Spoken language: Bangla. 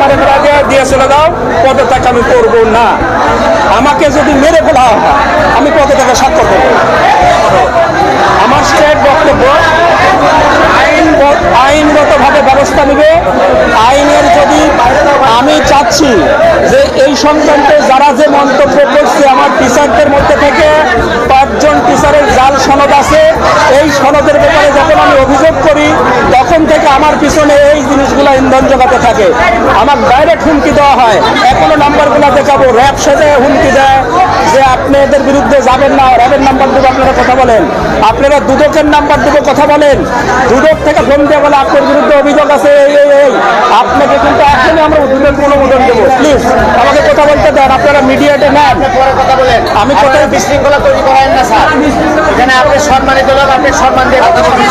মারে আগে দিয়ে চলে দাও পদত্যাগ আমি করব না। আমাকে যদি মেরে ফেলা হয়, আমি পদত্যাগে স্বাক্ষর করব। আমার স্টেট বক্তব্য আইন আইনগতভাবে ব্যবস্থা নেবে। আইনের যদি আমি চাচ্ছি যে এই সংক্রান্তে যারা যে মন্তব্য করছে, আমার টিচারদের মধ্যে থেকে পাঁচজন টিচারের জাল সনদ আছে। এই সনদের ব্যাপারে যখন আমি অভিযোগ করি তখন থেকে আমার পিছনে এই জিনিসগুলো ইন্ধন জোগাতে থাকে। আমার ডাইরেক্ট হুমকি দেওয়া হয়। এখনও নাম্বারগুলো দেখাবো। র্যাব সেজে হুমকি দেয় যে আপনি এদের বিরুদ্ধে যাবেন না। র্যাবের নাম্বার দেবো আপনারা কথা বলেন। আপনারা দুদকের নাম্বার দেবো কথা বলেন। দুদক থেকে ফোন দিয়ে বলে আপনার বিরুদ্ধে অভিযোগ আছে এই এই এই। আপনাকে কিন্তু এখনই আমরা দুদক অনুমোদন দেবো। প্লিজ আমাকে কথা বলতে দেন। আপনারা মিডিয়াতে নেন। কথা বলেন। আমি কোথায়- বিশৃঙ্খলা তৈরি করেন না স্যার। এখানে আপনি সম্মানিত লোক আপনি সম্মান দিয়ে কথা বলছেন